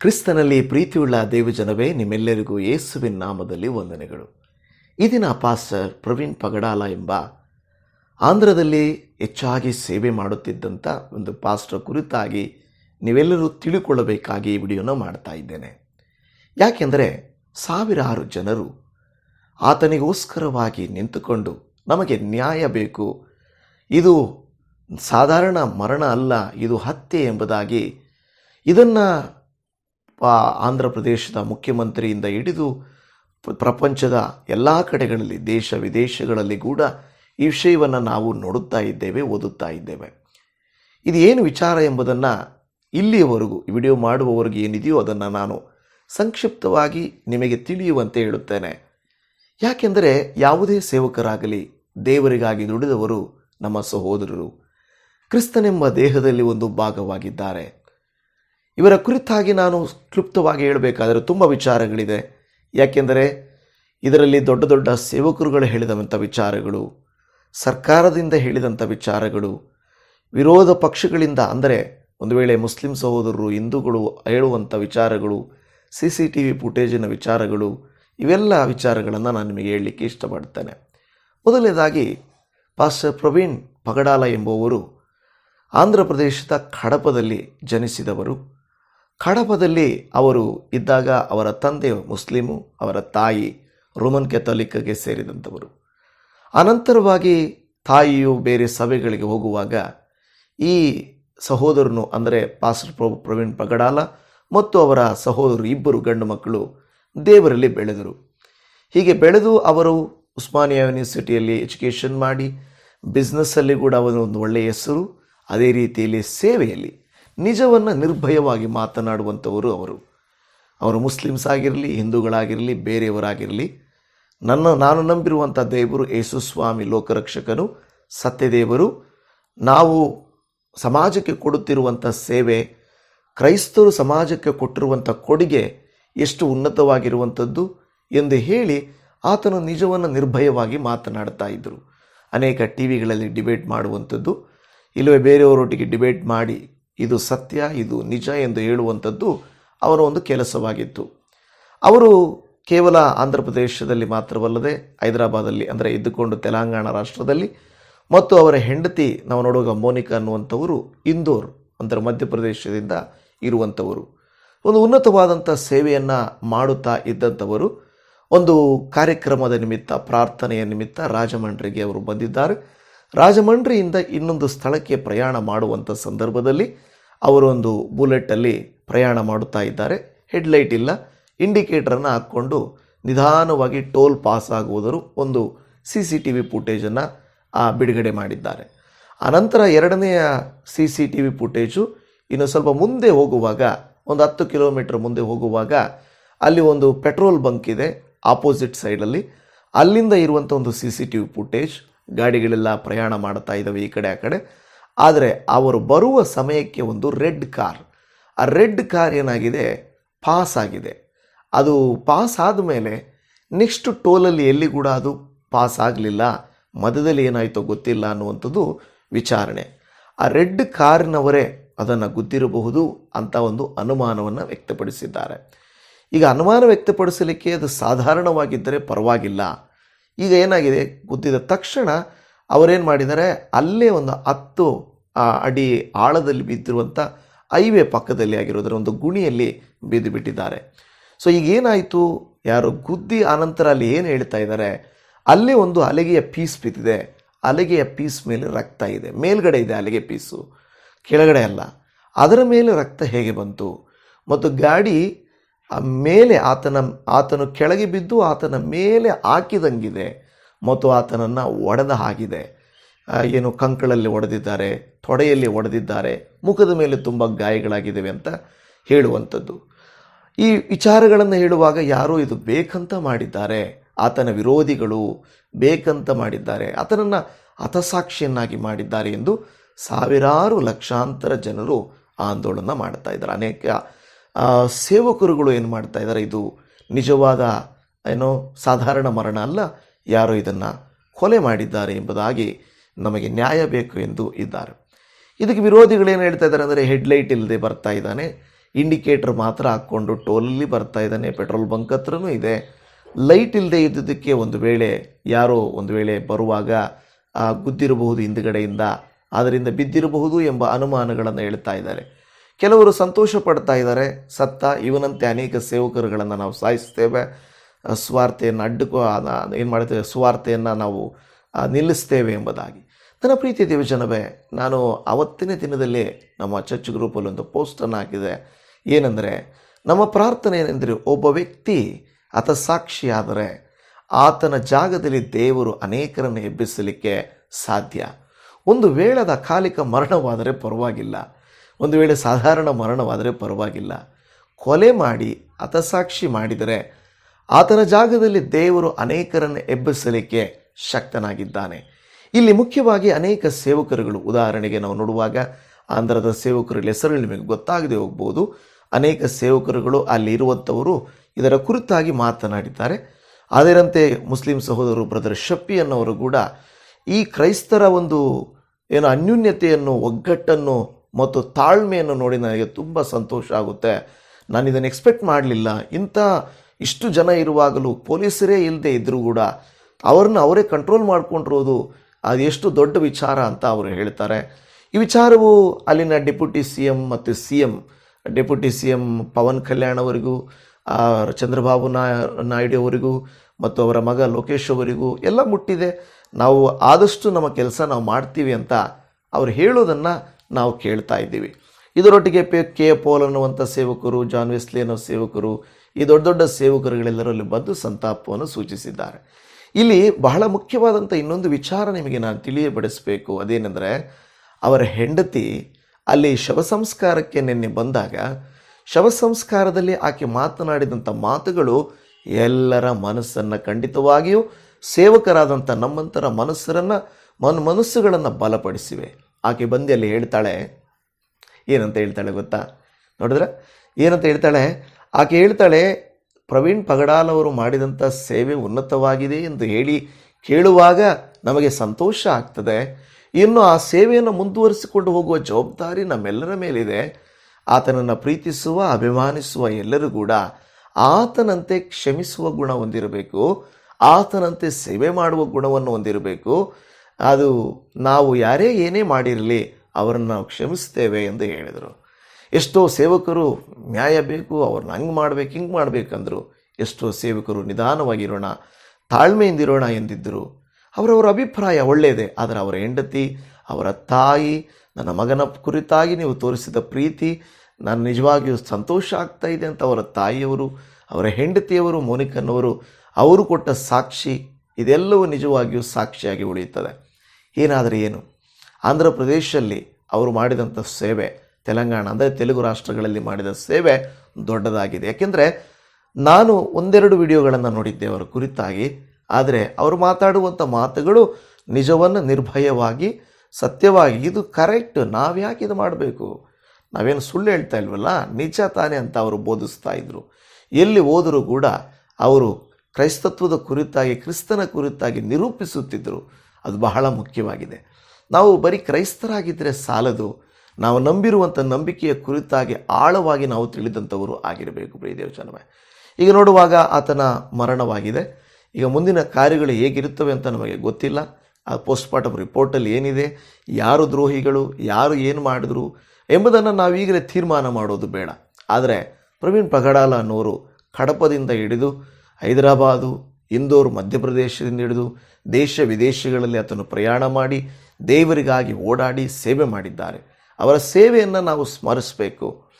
ಕ್ರಿಸ್ತನಲ್ಲಿ ಪ್ರೀತಿಯುಳ್ಳ ದೇವಜನವೇ, ನಿಮ್ಮೆಲ್ಲರಿಗೂ ಯೇಸುವಿನ ನಾಮದಲ್ಲಿ ವಂದನೆಗಳು. ಈ ದಿನ ಪಾಸ್ಟರ್ ಪ್ರವೀಣ್ ಪಗಡಾಲ ಎಂಬ ಆಂಧ್ರದಲ್ಲಿ ಹೆಚ್ಚಾಗಿ ಸೇವೆ ಮಾಡುತ್ತಿದ್ದಂಥ ಒಂದು ಪಾಸ್ಟರ್ ಕುರಿತಾಗಿ ನೀವೆಲ್ಲರೂ ತಿಳಿದುಕೊಳ್ಳಬೇಕಾಗಿ ಈ ವಿಡಿಯೋನ ಮಾಡ್ತಾ ಇದ್ದೇನೆ. ಯಾಕೆಂದರೆ ಸಾವಿರಾರು ಜನರು ಆತನಿಗೋಸ್ಕರವಾಗಿ ನಿಂತುಕೊಂಡು ನಮಗೆ ನ್ಯಾಯ ಬೇಕು. ಇದು ಸಾಧಾರಣ ಮರಣ ಅಲ್ಲ, ಇದು ಹತ್ಯೆ ಎಂಬುದಾಗಿ ಇದನ್ನು ಆಂಧ್ರ ಪ್ರದೇಶದ ಮುಖ್ಯಮಂತ್ರಿಯಿಂದ ಹಿಡಿದು ಪ್ರಪಂಚದ ಎಲ್ಲ ಕಡೆಗಳಲ್ಲಿ ದೇಶ ವಿದೇಶಗಳಲ್ಲಿ ಕೂಡ ಈ ವಿಷಯವನ್ನು ನಾವು ನೋಡುತ್ತಾ ಇದ್ದೇವೆ, ಓದುತ್ತಾ ಇದ್ದೇವೆ. ಇದು ಏನು ವಿಚಾರ ಎಂಬುದನ್ನು ಇಲ್ಲಿಯವರೆಗೂ ವಿಡಿಯೋ ಮಾಡುವವರೆಗೆ ಏನಿದೆಯೋ ಅದನ್ನು ನಾನು ಸಂಕ್ಷಿಪ್ತವಾಗಿ ನಿಮಗೆ ತಿಳಿಯುವಂತೆ ಹೇಳುತ್ತೇನೆ. ಯಾಕೆಂದರೆ ಯಾವುದೇ ಸೇವಕರಾಗಲಿ, ದೇವರಿಗಾಗಿ ದುಡಿದವರು ನಮ್ಮ ಸಹೋದರರು, ಕ್ರಿಸ್ತನೆಂಬ ದೇಹದಲ್ಲಿ ಒಂದು ಭಾಗವಾಗಿದ್ದಾರೆ. ಇವರ ಕುರಿತಾಗಿ ನಾನು ಕ್ಲುಪ್ತವಾಗಿ ಹೇಳಬೇಕಾದರೆ ತುಂಬ ವಿಚಾರಗಳಿದೆ. ಯಾಕೆಂದರೆ ಇದರಲ್ಲಿ ದೊಡ್ಡ ದೊಡ್ಡ ಸೇವಕರುಗಳು ಹೇಳಿದಂಥ ವಿಚಾರಗಳು, ಸರ್ಕಾರದಿಂದ ಹೇಳಿದಂಥ ವಿಚಾರಗಳು, ವಿರೋಧ ಪಕ್ಷಗಳಿಂದ, ಅಂದರೆ ಒಂದು ವೇಳೆ ಮುಸ್ಲಿಂ ಸಹೋದರರು, ಹಿಂದೂಗಳು ಹೇಳುವಂಥ ವಿಚಾರಗಳು ಸಿ ಸಿ ಟಿ ವಿ ಫುಟೇಜಿನ ವಿಚಾರಗಳು, ಇವೆಲ್ಲ ವಿಚಾರಗಳನ್ನು ನಾನು ನಿಮಗೆ ಹೇಳಲಿಕ್ಕೆ ಇಷ್ಟಪಡ್ತೇನೆ. ಮೊದಲನೇದಾಗಿ, ಪಾಸ್ಟರ್ ಪ್ರವೀಣ್ ಪಗಡಾಲ ಎಂಬುವರು ಆಂಧ್ರ ಪ್ರದೇಶದ ಕಡಪದಲ್ಲಿ ಜನಿಸಿದವರು. ಕಡಪದಲ್ಲಿ ಅವರು ಇದ್ದಾಗ ಅವರ ತಂದೆ ಮುಸ್ಲಿಮು, ಅವರ ತಾಯಿ ರೋಮನ್ ಕೆಥೋಲಿಕ್ಗೆ ಸೇರಿದಂಥವರು ಅನಂತರವಾಗಿ ತಾಯಿಯು ಬೇರೆ ಸಭೆಗಳಿಗೆ ಹೋಗುವಾಗ ಈ ಸಹೋದರನು ಅಂದರೆ ಪಾಸ್ಟರ್ ಪ್ರಭು ಪ್ರವೀಣ್ ಪಗಡಾಲ ಮತ್ತು ಅವರ ಸಹೋದರರು ಇಬ್ಬರು ಗಂಡು ಮಕ್ಕಳು ದೇವರಲ್ಲಿ ಬೆಳೆದರು. ಹೀಗೆ ಬೆಳೆದು ಅವರು ಉಸ್ಮಾನಿಯಾ ಯೂನಿವರ್ಸಿಟಿಯಲ್ಲಿ ಎಜುಕೇಷನ್ ಮಾಡಿ, ಬಿಸ್ನೆಸ್ಸಲ್ಲಿ ಕೂಡ ಅವರು ಒಂದು ಒಳ್ಳೆಯ ಹೆಸರು, ಅದೇ ರೀತಿಯಲ್ಲಿ ಸೇವೆಯಲ್ಲಿ ನಿಜವನ್ನು ನಿರ್ಭಯವಾಗಿ ಮಾತನಾಡುವಂಥವರು ಅವರು. ಅವರು ಮುಸ್ಲಿಮ್ಸ್ ಆಗಿರಲಿ ಹಿಂದೂಗಳಾಗಿರಲಿ, ಬೇರೆಯವರಾಗಿರಲಿ, ನನ್ನ, ನಾನು ನಂಬಿರುವಂಥ ದೇವರು ಯೇಸುಸ್ವಾಮಿ ಲೋಕರಕ್ಷಕನು, ಸತ್ಯದೇವರು. ನಾವು ಸಮಾಜಕ್ಕೆ ಕೊಡುತ್ತಿರುವಂಥ ಸೇವೆ, ಕ್ರೈಸ್ತರು ಸಮಾಜಕ್ಕೆ ಕೊಟ್ಟಿರುವಂಥ ಕೊಡುಗೆ ಎಷ್ಟು ಉನ್ನತವಾಗಿರುವಂಥದ್ದು ಎಂದು ಹೇಳಿ ಆತನು ನಿಜವನ್ನು ನಿರ್ಭಯವಾಗಿ ಮಾತನಾಡ್ತಾ ಇದ್ದರು. ಅನೇಕ ಟಿ ವಿಗಳಲ್ಲಿ ಡಿಬೇಟ್ ಮಾಡುವಂಥದ್ದು. ಇಲ್ಲವೇ ಬೇರೆಯವರೊಟ್ಟಿಗೆ ಡಿಬೇಟ್ ಮಾಡಿ ಇದು ಸತ್ಯ, ಇದು ನಿಜ ಎಂದು ಹೇಳುವಂಥದ್ದು ಅವರ ಒಂದು ಕೆಲಸವಾಗಿತ್ತು. ಅವರು ಕೇವಲ ಆಂಧ್ರ ಪ್ರದೇಶದಲ್ಲಿ ಮಾತ್ರವಲ್ಲದೆ ಹೈದರಾಬಾದಲ್ಲಿ, ಅಂದರೆ ಇದ್ದುಕೊಂಡು ತೆಲಂಗಾಣ ರಾಷ್ಟ್ರದಲ್ಲಿ, ಮತ್ತು ಅವರ ಹೆಂಡತಿ ನಾವು ನೋಡುವಾಗ ಮೋನಿಕಾ ಅನ್ನುವಂಥವರು ಇಂದೋರ್, ಅಂದರೆ ಮಧ್ಯಪ್ರದೇಶದಿಂದ ಇರುವಂಥವರು. ಒಂದು ಉನ್ನತವಾದಂಥ ಸೇವೆಯನ್ನು ಮಾಡುತ್ತಾ ಇದ್ದಂಥವರು, ಒಂದು ಕಾರ್ಯಕ್ರಮದ ನಿಮಿತ್ತ, ಪ್ರಾರ್ಥನೆಯ ನಿಮಿತ್ತ ರಾಜಮಂಡ್ರಿಗೆ ಅವರು ಬಂದಿದ್ದಾರೆ. ರಾಜಮಂಡ್ರಿಯಿಂದ ಇನ್ನೊಂದು ಸ್ಥಳಕ್ಕೆ ಪ್ರಯಾಣ ಮಾಡುವಂಥ ಸಂದರ್ಭದಲ್ಲಿ ಅವರೊಂದು ಬುಲೆಟಲ್ಲಿ ಪ್ರಯಾಣ ಮಾಡುತ್ತಾ ಇದ್ದಾರೆ. ಹೆಡ್ಲೈಟ್ ಇಲ್ಲ. ಇಂಡಿಕೇಟರನ್ನು ಹಾಕ್ಕೊಂಡು ನಿಧಾನವಾಗಿ ಟೋಲ್ ಪಾಸ್ ಆಗುವುದರು. ಒಂದು ಸಿ ಸಿ ಟಿ ವಿ ಫುಟೇಜನ್ನು ಬಿಡುಗಡೆ ಮಾಡಿದ್ದಾರೆ. ಅನಂತರ ಎರಡನೆಯ C C T V footage ಇನ್ನು ಸ್ವಲ್ಪ ಮುಂದೆ ಹೋಗುವಾಗ, ಒಂದು ಹತ್ತು ಕಿಲೋಮೀಟರ್ ಮುಂದೆ ಹೋಗುವಾಗ ಅಲ್ಲಿ ಒಂದು ಪೆಟ್ರೋಲ್ ಬಂಕ್ ಇದೆ ಆಪೋಸಿಟ್ ಸೈಡಲ್ಲಿ ಅಲ್ಲಿಂದ ಇರುವಂಥ ಒಂದು C C T V footage ಗಾಡಿಗಳೆಲ್ಲ ಪ್ರಯಾಣ ಮಾಡ್ತಾ ಇದ್ದಾವೆ ಈ ಕಡೆ ಆ ಕಡೆ. ಆದರೆ ಅವರು ಬರುವ ಸಮಯಕ್ಕೆ ಒಂದು ರೆಡ್ ಕಾರ್. ಆ ರೆಡ್ ಕಾರ್ ಏನಾಗಿದೆ? ಪಾಸ್ ಆಗಿದೆ. ಅದು ಪಾಸ್ ಆದಮೇಲೆ ನೆಕ್ಸ್ಟ್ ಟೋಲಲ್ಲಿ ಎಲ್ಲಿ ಕೂಡ ಅದು ಪಾಸ್ ಆಗಲಿಲ್ಲ. ಮಧ್ಯದಲ್ಲಿ ಏನಾಯಿತೋ ಗೊತ್ತಿಲ್ಲ ಅನ್ನುವಂಥದ್ದು ವಿಚಾರಣೆ. ಆ ರೆಡ್ ಕಾರಿನವರೇ ಅದನ್ನು ಗೊತ್ತಿರಬಹುದು ಅಂತ ಒಂದು ಅನುಮಾನವನ್ನು ವ್ಯಕ್ತಪಡಿಸಿದ್ದಾರೆ. ಈಗ ಅನುಮಾನ ವ್ಯಕ್ತಪಡಿಸಲಿಕ್ಕೆ ಅದು ಸಾಧಾರಣವಾಗಿದ್ದರೆ ಪರವಾಗಿಲ್ಲ. ಈಗ ಏನಾಗಿದೆ ಗುದ್ದಿದ ತಕ್ಷಣ ಅವರೇನು ಮಾಡಿದ್ದಾರೆ? ಅಲ್ಲೇ ಒಂದು ಹತ್ತು ಅಡಿ ಆಳದಲ್ಲಿ ಬಿದ್ದಿರುವಂಥ ಹೈವೇ ಪಕ್ಕದಲ್ಲಿ ಆಗಿರೋದರ ಒಂದು ಗುಣಿಯಲ್ಲಿ ಬಿದ್ದು ಬಿಟ್ಟಿದ್ದಾರೆ. ಸೊ, ಈಗ ಏನಾಯಿತು? ಯಾರು ಗುದ್ದಿ ಆನಂತರ ಅಲ್ಲಿ ಏನು ಹೇಳ್ತಾ ಇದ್ದಾರೆ? ಅಲ್ಲಿ ಒಂದು ಅಲೆಗೆಯ ಪೀಸ್ ಬಿದ್ದಿದೆ. ಅಲೆಗೆಯ ಪೀಸ್ ಮೇಲೆ ರಕ್ತ ಇದೆ. ಮೇಲ್ಗಡೆ ಇದೆ ಅಲೆಗೆ ಪೀಸು. ಕೆಳಗಡೆ ಅಲ್ಲ. ಅದರ ಮೇಲೆ ರಕ್ತ ಹೇಗೆ ಬಂತು? ಮತ್ತು ಗಾಡಿ ಮೇಲೆ ಆತನ, ಆತನು ಕೆಳಗೆ ಬಿದ್ದು ಆತನ ಮೇಲೆ ಹಾಕಿದಂಗಿದೆ ಮತ್ತು ಆತನನ್ನು ಒಡೆದ ಹಾಗಿದೆ. ಏನು ಕಂಕಳಲ್ಲಿ ಒಡೆದಿದ್ದಾರೆ, ತೊಡೆಯಲ್ಲಿ ಒಡೆದಿದ್ದಾರೆ, ಮುಖದ ಮೇಲೆ ತುಂಬ ಗಾಯಗಳಾಗಿದ್ದಾವೆ ಅಂತ ಹೇಳುವಂಥದ್ದು. ಈ ವಿಚಾರಗಳನ್ನು ಹೇಳುವಾಗ ಯಾರೋ ಇದು ಬೇಕಂತ ಮಾಡಿದ್ದಾರೆ, ಆತನ ವಿರೋಧಿಗಳು ಬೇಕಂತ ಮಾಡಿದ್ದಾರೆ, ಆತನನ್ನು ಹತಸಾಕ್ಷಿಯನ್ನಾಗಿ ಮಾಡಿದ್ದಾರೆ ಎಂದು ಸಾವಿರಾರು ಲಕ್ಷಾಂತರ ಜನರು ಆಂದೋಲನ ಮಾಡ್ತಾ ಇದ್ದಾರೆ. ಅನೇಕ ಸೇವಕರುಗಳು ಏನು ಮಾಡ್ತಾ ಇದ್ದಾರೆ ಇದು ನಿಜವಾದ, ಏನೋ ಸಾಧಾರಣ ಮರಣ ಅಲ್ಲ? ಯಾರೋ ಇದನ್ನು ಕೊಲೆ ಮಾಡಿದ್ದಾರೆ ಎಂಬುದಾಗಿ ನಮಗೆ ನ್ಯಾಯ ಬೇಕು ಎಂದು ಇದ್ದಾರೆ. ಇದಕ್ಕೆ ವಿರೋಧಿಗಳೇನು ಹೇಳ್ತಾ ಇದ್ದಾರೆ ಅಂದರೆ ಹೆಡ್ಲೈಟ್ ಇಲ್ಲದೆ ಬರ್ತಾ ಇದ್ದಾನೆ. ಇಂಡಿಕೇಟರ್ ಮಾತ್ರ ಹಾಕ್ಕೊಂಡು ಟೋಲಲ್ಲಿ ಬರ್ತಾ ಇದ್ದಾನೆ. ಪೆಟ್ರೋಲ್ ಬಂಕ್ ಹತ್ರನೂ ಇದೆ. ಲೈಟ್ ಇಲ್ಲದೆ ಇದ್ದುದಕ್ಕೆ ಒಂದು ವೇಳೆ ಯಾರೋ ಒಂದು ವೇಳೆ ಬರುವಾಗ ಗುದ್ದಿರಬಹುದು ಹಿಂದುಗಡೆಯಿಂದ, ಅದರಿಂದ ಬಿದ್ದಿರಬಹುದು ಎಂಬ ಅನುಮಾನಗಳನ್ನು ಹೇಳ್ತಾ ಇದ್ದಾರೆ. ಕೆಲವರು ಸಂತೋಷ ಪಡ್ತಾ ಇದ್ದಾರೆ. ಸತ್ತ ಇವನಂತೆ ಅನೇಕ ಸೇವಕರುಗಳನ್ನು ನಾವು ಸಾಯಿಸ್ತೇವೆ. ಸ್ವಾರ್ಥೆಯನ್ನು ಅಡ್ಡಕ್ಕೂ ಏನು ಮಾಡ್ತೇವೆ? ಸ್ವಾರ್ಥೆಯನ್ನು ನಾವು ನಿಲ್ಲಿಸ್ತೇವೆ ಎಂಬುದಾಗಿ. ನನ್ನ ಪ್ರೀತಿ ದೇವಜನವೇ ನಾನು ಅವತ್ತಿನ ದಿನದಲ್ಲಿ ನಮ್ಮ ಚರ್ಚ್ ಗ್ರೂಪಲ್ಲಿ ಒಂದು ಪೋಸ್ಟನ್ನು ಹಾಕಿದೆ. ಏನೆಂದರೆ, ನಮ್ಮ ಪ್ರಾರ್ಥನೆ ಏನೆಂದರೆ ಒಬ್ಬ ವ್ಯಕ್ತಿ ಆತ ಸಾಕ್ಷಿಯಾದರೆ ಆತನ ಜಾಗದಲ್ಲಿ ದೇವರು ಅನೇಕರನ್ನು ಎಬ್ಬಿಸಲಿಕ್ಕೆ ಸಾಧ್ಯ. ಒಂದು ವೇಳದ ಕಾಲಿಕ ಮರಣವಾದರೆ ಪರವಾಗಿಲ್ಲ. ಒಂದು ವೇಳೆ ಸಾಧಾರಣ ಮರಣವಾದರೆ ಪರವಾಗಿಲ್ಲ. ಕೊಲೆ ಮಾಡಿ, ಹತಸಾಕ್ಷಿ ಮಾಡಿದರೆ ಆತನ ಜಾಗದಲ್ಲಿ ದೇವರು ಅನೇಕರನ್ನು ಎಬ್ಬಿಸಲಿಕ್ಕೆ ಶಕ್ತನಾಗಿದ್ದಾನೆ. ಇಲ್ಲಿ ಮುಖ್ಯವಾಗಿ ಅನೇಕ ಸೇವಕರುಗಳು. ಉದಾಹರಣೆಗೆ ನಾವು ನೋಡುವಾಗ ಆಂಧ್ರದ ಸೇವಕರುಗಳ ಹೆಸರು ನಿಮಗೆ ಗೊತ್ತಾಗದೆ ಹೋಗ್ಬೋದು. ಅನೇಕ ಸೇವಕರುಗಳು ಅಲ್ಲಿ ಇರುವಂಥವರು ಇದರ ಕುರಿತಾಗಿ ಮಾತನಾಡಿದ್ದಾರೆ. ಅದರಂತೆ ಮುಸ್ಲಿಂ ಸಹೋದರರು ಬ್ರದರ್ ಶಪ್ಪಿ ಅನ್ನೋರು ಕೂಡ ಈ ಕ್ರೈಸ್ತರ ಒಂದು ಏನು ಅನ್ಯೂನ್ಯತೆಯನ್ನು, ಒಗ್ಗಟ್ಟನ್ನು ಮತ್ತು ತಾಳ್ಮೆಯನ್ನು ನೋಡಿ ನನಗೆ ತುಂಬ ಸಂತೋಷ ಆಗುತ್ತೆ. ನಾನು ಇದನ್ನು ಎಕ್ಸ್ಪೆಕ್ಟ್ ಮಾಡಲಿಲ್ಲ. ಇಂಥ ಇಷ್ಟು ಜನ ಇರುವಾಗಲೂ ಪೊಲೀಸರೇ ಇಲ್ಲದೆ ಇದ್ದರೂ ಕೂಡ ಅವ್ರನ್ನ ಅವರೇ ಕಂಟ್ರೋಲ್ ಮಾಡ್ಕೊಂಡಿರೋದು ಅದು ಎಷ್ಟು ದೊಡ್ಡ ವಿಚಾರ ಅಂತ ಅವರು ಹೇಳ್ತಾರೆ. ಈ ವಿಚಾರವು ಅಲ್ಲಿನ ಡೆಪ್ಯೂಟಿ ಸಿ ಎಂ ಮತ್ತು C M deputy C M Pawan Kalyan ಅವರಿಗೂ ಚಂದ್ರಬಾಬು ನಾಯ ನಾಯ್ಡು ಅವರಿಗೂ ಮತ್ತು ಅವರ ಮಗ ಲೋಕೇಶ್ ಅವರಿಗೂ ಎಲ್ಲ ಮುಟ್ಟಿದೆ. ನಾವು ಆದಷ್ಟು ನಮ್ಮ ಕೆಲಸ ನಾವು ಮಾಡ್ತೀವಿ ಅಂತ ಅವ್ರು ಹೇಳೋದನ್ನು ನಾವು ಕೇಳ್ತಾ ಇದ್ದೀವಿ. ಇದರೊಟ್ಟಿಗೆ ಪೆ, ಕೆ, ಪೋಲ್ ಅನ್ನುವಂಥ ಸೇವಕರು, ಜಾನ್ ವೆಸ್ಲಿ ಅನ್ನೋ ಸೇವಕರು, ಈ ದೊಡ್ಡ ದೊಡ್ಡ ಸೇವಕರುಗಳೆಲ್ಲರೂ ಅಲ್ಲಿ ಬಂದು ಸಂತಾಪವನ್ನು ಸೂಚಿಸಿದ್ದಾರೆ. ಇಲ್ಲಿ ಬಹಳ ಮುಖ್ಯವಾದಂಥ ಇನ್ನೊಂದು ವಿಚಾರ ನಿಮಗೆ ನಾನು ತಿಳಿಯಬಡಿಸಬೇಕು. ಅದೇನೆಂದರೆ, ಅವರ ಹೆಂಡತಿ ಅಲ್ಲಿ ಶವ ಸಂಸ್ಕಾರಕ್ಕೆ ನಿನ್ನೆ ಬಂದಾಗ, ಶವ ಸಂಸ್ಕಾರದಲ್ಲಿ ಆಕೆ ಮಾತನಾಡಿದಂಥ ಮಾತುಗಳು ಎಲ್ಲರ ಮನಸ್ಸನ್ನು ಖಂಡಿತವಾಗಿಯೂ ಸೇವಕರಾದಂಥ ನಮ್ಮಂತರ ಮನಸ್ಸರನ್ನು, ಮನ್ ಮನಸ್ಸುಗಳನ್ನು ಬಲಪಡಿಸಿವೆ. ಆಕೆ ಬಂದು ಅಲ್ಲಿ ಹೇಳ್ತಾಳೆ, ಏನಂತ ಹೇಳ್ತಾಳೆ ಗೊತ್ತಾ? ನೋಡಿದ್ರೆ ಏನಂತ ಹೇಳ್ತಾಳೆ? ಆಕೆ ಹೇಳ್ತಾಳೆ, ಪ್ರವೀಣ್ ಪಗಡಾಲ್ ಅವರು ಮಾಡಿದಂಥ ಸೇವೆ ಉನ್ನತವಾಗಿದೆ ಎಂದು ಹೇಳಿ ಕೇಳುವಾಗ ನಮಗೆ ಸಂತೋಷ ಆಗ್ತದೆ. ಇನ್ನು ಆ ಸೇವೆಯನ್ನು ಮುಂದುವರಿಸಿಕೊಂಡು ಹೋಗುವ ಜವಾಬ್ದಾರಿ ನಮ್ಮೆಲ್ಲರ ಮೇಲಿದೆ. ಆತನನ್ನು ಪ್ರೀತಿಸುವ, ಅಭಿಮಾನಿಸುವ ಎಲ್ಲರೂ ಕೂಡ ಆತನಂತೆ ಕ್ಷಮಿಸುವ ಗುಣ ಹೊಂದಿರಬೇಕು, ಆತನಂತೆ ಸೇವೆ ಮಾಡುವ ಗುಣವನ್ನು ಹೊಂದಿರಬೇಕು. ಅದು ನಾವು ಯಾರೇ ಏನೇ ಮಾಡಿರಲಿ ಅವರನ್ನು ನಾವು ಕ್ಷಮಿಸ್ತೇವೆ ಎಂದು ಹೇಳಿದರು. ಎಷ್ಟೋ ಸೇವಕರು ನ್ಯಾಯ ಬೇಕು, ಅವ್ರನ್ನ ಹಂಗೆ ಮಾಡ್ಬೇಕು, ಹಿಂಗೆ ಮಾಡಬೇಕಂದ್ರು ಎಷ್ಟೋ ಸೇವಕರು ನಿಧಾನವಾಗಿರೋಣ ತಾಳ್ಮೆಯಿಂದಿರೋಣ ಎಂದಿದ್ದರು. ಅವರವರ ಅಭಿಪ್ರಾಯ ಒಳ್ಳೆಯದೇ, ಆದರೆ ಅವರ ಹೆಂಡತಿ, ಅವರ ತಾಯಿ, ನನ್ನ ಮಗನ ಕುರಿತಾಗಿ ನೀವು ತೋರಿಸಿದ ಪ್ರೀತಿ, ನಾನು ನಿಜವಾಗಿಯೂ ಸಂತೋಷ ಆಗ್ತಾ ಇದೆ ಅಂತ ಅವರ ತಾಯಿಯವರು, ಅವರ ಹೆಂಡತಿಯವರು ಮೋನಿಕನ್ನವರು ಅವರು ಕೊಟ್ಟ ಸಾಕ್ಷಿ, ಇದೆಲ್ಲವೂ ನಿಜವಾಗಿಯೂ ಸಾಕ್ಷಿಯಾಗಿ ಉಳಿಯುತ್ತದೆ. ಏನಾದರೆ ಏನು? ಆಂಧ್ರ ಪ್ರದೇಶದಲ್ಲಿ ಅವರು ಮಾಡಿದಂಥ ಸೇವೆ, ತೆಲಂಗಾಣ, ಅಂದರೆ ತೆಲುಗು ರಾಷ್ಟ್ರಗಳಲ್ಲಿ ಮಾಡಿದ ಸೇವೆ ದೊಡ್ಡದಾಗಿದೆ. ಯಾಕೆಂದರೆ ನಾನು ಒಂದೆರಡು ವಿಡಿಯೋಗಳನ್ನು ನೋಡಿದ್ದೆ ಅವರ ಕುರಿತಾಗಿ. ಆದರೆ ಅವರು ಮಾತಾಡುವಂಥ ಮಾತುಗಳು ನಿಜವನ್ನು ನಿರ್ಭಯವಾಗಿ, ಸತ್ಯವಾಗಿ, ಇದು ಕರೆಕ್ಟ್ ನಾವು ಯಾಕೆ ಇದು ಮಾಡಬೇಕು? ನಾವೇನು ಸುಳ್ಳು ಹೇಳ್ತಾ ಇಲ್ವಲ್ಲ? ನಿಜ ತಾನೇ ಅಂತ ಅವರು ಬೋಧಿಸ್ತಾ ಇದ್ದರು ಎಲ್ಲಿ ಹೋದರೂ ಕೂಡ ಅವರು ಕ್ರೈಸ್ತತ್ವದ ಕುರಿತಾಗಿ, ಕ್ರಿಸ್ತನ ಕುರಿತಾಗಿ ನಿರೂಪಿಸುತ್ತಿದ್ದರು ಅದು ಬಹಳ ಮುಖ್ಯವಾಗಿದೆ. ನಾವು ಬರೀ ಕ್ರೈಸ್ತರಾಗಿದ್ದರೆ ಸಾಲದು, ನಾವು ನಂಬಿರುವಂಥ ನಂಬಿಕೆಯ ಕುರಿತಾಗಿ ಆಳವಾಗಿ ನಾವು ತಿಳಿದಂಥವರು ಆಗಿರಬೇಕು ಪ್ರಿಯ ದೇವಚನವೇ ಈಗ ನೋಡುವಾಗ ಆತನ ಮರಣವಾಗಿದೆ. ಈಗ ಮುಂದಿನ ಕಾರ್ಯಗಳು ಹೇಗಿರುತ್ತವೆ ಅಂತ ನಮಗೆ ಗೊತ್ತಿಲ್ಲ. ಆ ಪೋಸ್ಟ್ಮಾರ್ಟಮ್ ರಿಪೋರ್ಟಲ್ಲಿ ಏನಿದೆ, ಯಾರು ದ್ರೋಹಿಗಳು, ಯಾರು ಏನು ಮಾಡಿದ್ರು ಎಂಬುದನ್ನು ನಾವೀಗಲೇ ತೀರ್ಮಾನ ಮಾಡೋದು ಬೇಡ. ಆದರೆ ಪ್ರವೀಣ್ ಪಗಡಾಲ ಅನ್ನೋರು ಕಡಪದಿಂದ ಹಿಡಿದು ಹೈದರಾಬಾದು ಇಂದೋರ್ ಮಧ್ಯಪ್ರದೇಶದಿಂದ ಹಿಡಿದು ದೇಶ ವಿದೇಶಗಳಲ್ಲಿ ಆತನು ಪ್ರಯಾಣ ಮಾಡಿ ದೇವರಿಗಾಗಿ ಓಡಾಡಿ ಸೇವೆ ಮಾಡಿದ್ದಾರೆ. ಅವರ ಸೇವೆಯನ್ನು ನಾವು ಸ್ಮರಿಸಬೇಕು.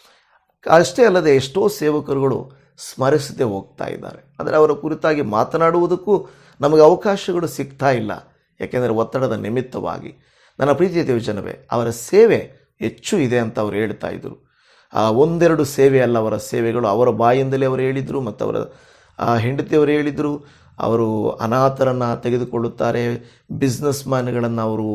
ಅಷ್ಟೇ ಅಲ್ಲದೆ ಎಷ್ಟೋ ಸೇವಕರುಗಳು ಸ್ಮರಿಸದೆ ಹೋಗ್ತಾ ಇದ್ದಾರೆ. ಆದರೆ ಅವರ ಕುರಿತಾಗಿ ಮಾತನಾಡುವುದಕ್ಕೂ ನಮಗೆ ಅವಕಾಶಗಳು ಸಿಗ್ತಾ ಇಲ್ಲ. ಯಾಕೆಂದರೆ ಒತ್ತಡದ ನಿಮಿತ್ತವಾಗಿ. ನನ್ನ ಪ್ರೀತಿಯ ದೇವಜನವೇ, ಅವರ ಸೇವೆ ಹೆಚ್ಚು ಇದೆ ಅಂತ ಅವರು ಹೇಳ್ತಾ ಇದ್ದರು ಆ ಒಂದೆರಡು ಸೇವೆ ಅಲ್ಲ ಅವರ ಸೇವೆಗಳು. ಅವರ ಬಾಯಿಂದಲೇ ಅವರು ಹೇಳಿದರು ಮತ್ತು ಅವರ ಹೆಂಡತಿಯವರು ಹೇಳಿದರು, ಅವರು ಅನಾಥರನ್ನು ತೆಗೆದುಕೊಳ್ಳುತ್ತಾರೆ ಬಿಸ್ನೆಸ್ ಮ್ಯಾನ್ಗಳನ್ನು ಅವರು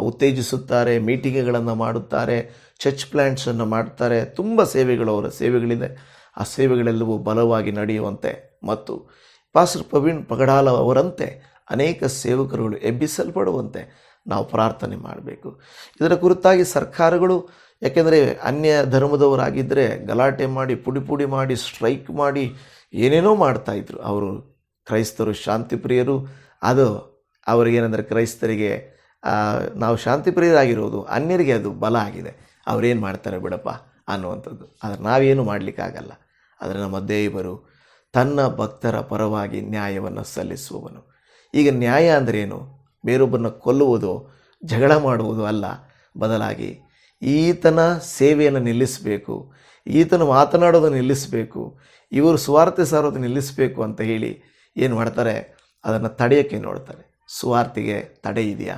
ಉತ್ತೇಜಿಸುತ್ತಾರೆ ಮೀಟಿಂಗ್ಗಳನ್ನು ಮಾಡುತ್ತಾರೆ ಚರ್ಚ್ ಪ್ಲ್ಯಾಂಟ್ಸನ್ನು ಮಾಡ್ತಾರೆ. ತುಂಬ ಸೇವೆಗಳು ಅವರ ಸೇವೆಗಳಿದೆ. ಆ ಸೇವೆಗಳೆಲ್ಲವೂ ಬಲವಾಗಿ ನಡೆಯುವಂತೆ. ಮತ್ತು ಪಾಸ್ಟರ್ ಪ್ರವೀಣ್ ಪಗಡಾಲ ಅವರಂತೆ ಅನೇಕ ಸೇವಕರುಗಳು ಎಬ್ಬಿಸಲ್ಪಡುವಂತೆ ನಾವು ಪ್ರಾರ್ಥನೆ ಮಾಡಬೇಕು. ಇದರ ಕುರಿತಾಗಿ ಸರ್ಕಾರಗಳು, ಯಾಕೆಂದರೆ ಅನ್ಯ ಧರ್ಮದವರಾಗಿದ್ದರೆ ಗಲಾಟೆ ಮಾಡಿ, ಪುಡಿ ಪುಡಿ ಮಾಡಿ ಸ್ಟ್ರೈಕ್ ಮಾಡಿ ಏನೇನೋ ಮಾಡ್ತಾಯಿದ್ರು ಅವರು ಕ್ರೈಸ್ತರು, ಶಾಂತಿಪ್ರಿಯರು. ಅದು ಅವರಿಗೇನೆಂದರೆ ಕ್ರೈಸ್ತರಿಗೆ ನಾವು ಶಾಂತಿಪ್ರಿಯರಾಗಿರೋದು, ಅನ್ಯರಿಗೆ ಅದು ಬಲ ಆಗಿದೆ. ಅವರೇನು ಮಾಡ್ತಾರೆ ಬಿಡಪ್ಪ ಅನ್ನುವಂಥದ್ದು. ಆದರೆ ನಾವೇನು ಮಾಡಲಿಕ್ಕಾಗಲ್ಲ ಆದರೆ ನಮ್ಮ ದೇವರು ತನ್ನ ಭಕ್ತರ ಪರವಾಗಿ ನ್ಯಾಯವನ್ನು ಸಲ್ಲಿಸುವವನು. ಈಗ ನ್ಯಾಯ ಅಂದ್ರೇನು? ಬೇರೊಬ್ಬರನ್ನ ಕೊಲ್ಲುವುದು, ಜಗಳ ಮಾಡುವುದು ಅಲ್ಲ. ಬದಲಾಗಿ ಈತನ ಸೇವೆಯನ್ನು ನಿಲ್ಲಿಸಬೇಕು, ಈತನು ಮಾತನಾಡೋದನ್ನು ನಿಲ್ಲಿಸಬೇಕು, ಇವರು ಸ್ವಾರ್ಥ ಸಾರೋದು ನಿಲ್ಲಿಸಬೇಕು ಅಂತ ಹೇಳಿ ಏನು ಮಾಡ್ತಾರೆ? ಅದನ್ನು ತಡೆಯೋಕ್ಕೆ ನೋಡ್ತಾರೆ. ಸ್ವಾರ್ಥಿಗೆ ತಡೆ ಇದೆಯಾ?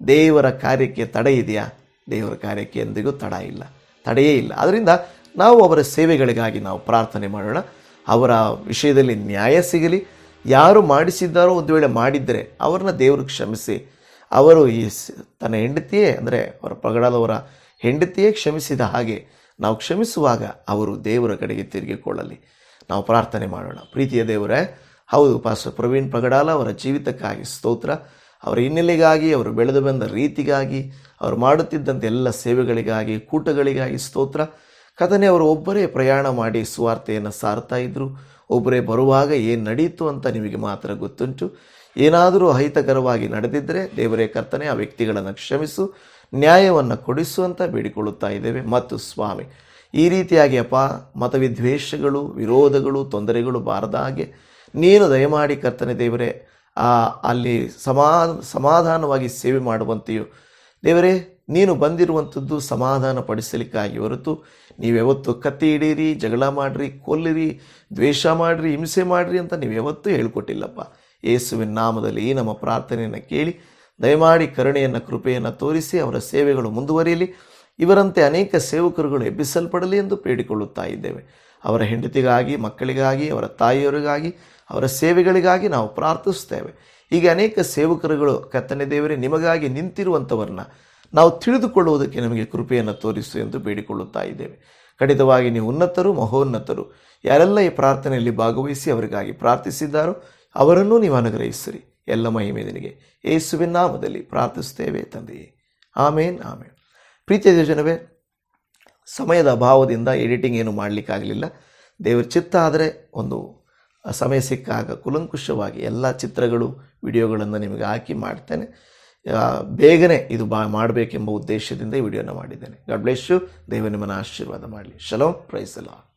ದೇವರ ಕಾರ್ಯಕ್ಕೆ ತಡೆ ಇದೆಯಾ? ದೇವರ ಕಾರ್ಯಕ್ಕೆ ಎಂದಿಗೂ ತಡ ಇಲ್ಲ, ತಡೆಯೇ ಇಲ್ಲ. ಅದರಿಂದ ನಾವು ಅವರ ಸೇವೆಗಳಿಗಾಗಿ ನಾವು ಪ್ರಾರ್ಥನೆ ಮಾಡೋಣ. ಅವರ ವಿಷಯದಲ್ಲಿ ನ್ಯಾಯ ಸಿಗಲಿ. ಯಾರು ಮಾಡಿಸಿದ್ದಾರೋ ಒಂದು ವೇಳೆ ಮಾಡಿದ್ದರೆ ಅವ್ರನ್ನ ದೇವರು ಕ್ಷಮಿಸಿ. ಅವರು ಈ ತನ್ನ ಹೆಂಡತಿಯೇ, ಅಂದರೆ ಅವರ ಪಗಡದವರ ಹೆಂಡತಿಯೇ ಕ್ಷಮಿಸಿದ ಹಾಗೆ ನಾವು ಕ್ಷಮಿಸುವಾಗ ಅವರು ದೇವರ ಕಡೆಗೆ ತಿರುಗಿಕೊಳ್ಳಲಿ. ನಾವು ಪ್ರಾರ್ಥನೆ ಮಾಡೋಣ. ಪ್ರೀತಿಯ ದೇವರೇ, ಹೌದು ಪಾಸ್ಟರ್ ಪ್ರವೀಣ್ ಪ್ರಗಡಾಲ ಅವರ ಜೀವಿತಕ್ಕಾಗಿ ಸ್ತೋತ್ರ. ಅವರ ಹಿನ್ನೆಲೆಗಾಗಿ, ಅವರು ಬೆಳೆದು ಬಂದ ರೀತಿಗಾಗಿ, ಅವರು ಮಾಡುತ್ತಿದ್ದಂಥ ಎಲ್ಲ ಸೇವೆಗಳಿಗಾಗಿ, ಕೂಟಗಳಿಗಾಗಿ ಸ್ತೋತ್ರ. ಕಥನೆ ಅವರು ಒಬ್ಬರೇ ಪ್ರಯಾಣ ಮಾಡಿ ಸುವಾರ್ತೆಯನ್ನು ಸಾರ್ತಾ ಇದ್ದರು ಒಬ್ಬರೇ ಬರುವಾಗ ಏನು ನಡೆಯಿತು ಅಂತ ನಿಮಗೆ ಮಾತ್ರ ಗೊತ್ತುಂಟು. ಏನಾದರೂ ಅಹಿತಕರವಾಗಿ ನಡೆದಿದ್ದರೆ ದೇವರೇ ಕರ್ತನೆ ಆ ವ್ಯಕ್ತಿಗಳನ್ನು ಕ್ಷಮಿಸು. ನ್ಯಾಯವನ್ನು ಕೊಡಿಸುವಂಥ ಬೇಡಿಕೊಳ್ಳುತ್ತಾ ಇದ್ದೇವೆ. ಮತ್ತು ಸ್ವಾಮಿ, ಈ ರೀತಿಯಾಗಿ ಅಪ್ಪ, ಮತವಿದ್ವೇಷಗಳು, ವಿರೋಧಗಳು, ತೊಂದರೆಗಳು ಬಾರದ ಹಾಗೆ, ನೀನು ದಯಮಾಡಿ ಕರ್ತನೆ ದೇವರೇ ಅಲ್ಲಿ ಸಮಾ, ಸಮಾಧಾನವಾಗಿ ಸೇವೆ ಮಾಡುವಂತೆಯೂ. ದೇವರೇ, ನೀನು ಬಂದಿರುವಂಥದ್ದು ಸಮಾಧಾನ ಪಡಿಸಲಿಕ್ಕಾಗಿ ಹೊರತು ನೀವ್ಯಾವತ್ತು ಕತ್ತಿ ಹಿಡೀರಿ ಜಗಳ ಮಾಡಿರಿ, ಕೊಲ್ಲಿರಿ, ದ್ವೇಷ ಮಾಡಿರಿ, ಹಿಂಸೆ ಮಾಡಿರಿ ಅಂತ ನೀವು ಯಾವತ್ತೂ ಹೇಳ್ಕೊಟ್ಟಿಲ್ಲಪ್ಪ. ಯೇಸುವಿನ ನಾಮದಲ್ಲಿ ನಮ್ಮ ಪ್ರಾರ್ಥನೆಯನ್ನು ಕೇಳಿ ದಯಮಾಡಿ ಕರುಣೆಯನ್ನು, ಕೃಪೆಯನ್ನು ತೋರಿಸಿ ಅವರ ಸೇವೆಗಳು ಮುಂದುವರಿಯಲಿ. ಇವರಂತೆ ಅನೇಕ ಸೇವಕರುಗಳು ಎಬ್ಬಿಸಲ್ಪಡಲಿ ಎಂದು ಬೇಡಿಕೊಳ್ಳುತ್ತಾ ಇದ್ದೇವೆ. ಅವರ ಹೆಂಡತಿಗಾಗಿ, ಮಕ್ಕಳಿಗಾಗಿ, ಅವರ ತಾಯಿಯವರಿಗಾಗಿ, ಅವರ ಸೇವೆಗಳಿಗಾಗಿ ನಾವು ಪ್ರಾರ್ಥಿಸ್ತೇವೆ ಹೀಗೆ ಅನೇಕ ಸೇವಕರುಗಳು ಕತ್ತನೆ ದೇವರೇ, ನಿಮಗಾಗಿ ನಿಂತಿರುವಂಥವರನ್ನ ನಾವು ತಿಳಿದುಕೊಳ್ಳುವುದಕ್ಕೆ ನಮಗೆ ಕೃಪೆಯನ್ನು ತೋರಿಸು ಎಂದು ಬೇಡಿಕೊಳ್ಳುತ್ತಾ ಇದ್ದೇವೆ. ಖಂಡಿತವಾಗಿ ನೀವು ಉನ್ನತರು, ಮಹೋನ್ನತರು. ಯಾರೆಲ್ಲ ಈ ಪ್ರಾರ್ಥನೆಯಲ್ಲಿ ಭಾಗವಹಿಸಿ ಅವರಿಗಾಗಿ ಪ್ರಾರ್ಥಿಸಿದ್ದಾರೋ ಅವರನ್ನೂ ನೀವು ಅನುಗ್ರಹಿಸಿರಿ. ಎಲ್ಲ ಮಹಿಮೆ ನಿನಗೆ. ಯೇಸುವಿನ ನಾಮದಲ್ಲಿ ಪ್ರಾರ್ಥಿಸ್ತೇವೆ ತಂದೆಯೇ ಆಮೇನ್ ಆಮೇನ್. ಪ್ರೀತಿಯ ಜನವೇ ಸಮಯದ ಅಭಾವದಿಂದ ಎಡಿಟಿಂಗ್ ಏನು ಮಾಡಲಿಕ್ಕಾಗಲಿಲ್ಲ. ದೇವರ ಚಿತ್ತ ಆದರೆ ಒಂದು ಸಮಯ ಸಿಕ್ಕಾಗ ಕುಲಂಕುಷವಾಗಿ ಎಲ್ಲ ಚಿತ್ರಗಳು, ವಿಡಿಯೋಗಳನ್ನು ನಿಮಗೆ ಹಾಕಿ ಮಾಡ್ತೇನೆ. ಬೇಗನೆ ಇದು ಬಾ, ಮಾಡಬೇಕೆಂಬ ಉದ್ದೇಶದಿಂದ ಈ ವಿಡಿಯೋನ ಮಾಡಿದ್ದೇನೆ. ಗಾಡ್ ಬ್ಲೆಸ್ ದೇವ ನಿಮ್ಮನ್ನು ಆಶೀರ್ವಾದ ಮಾಡಲಿ. ಶಲೋ ಪ್ರೈಸ್ ಅಲ್ಲ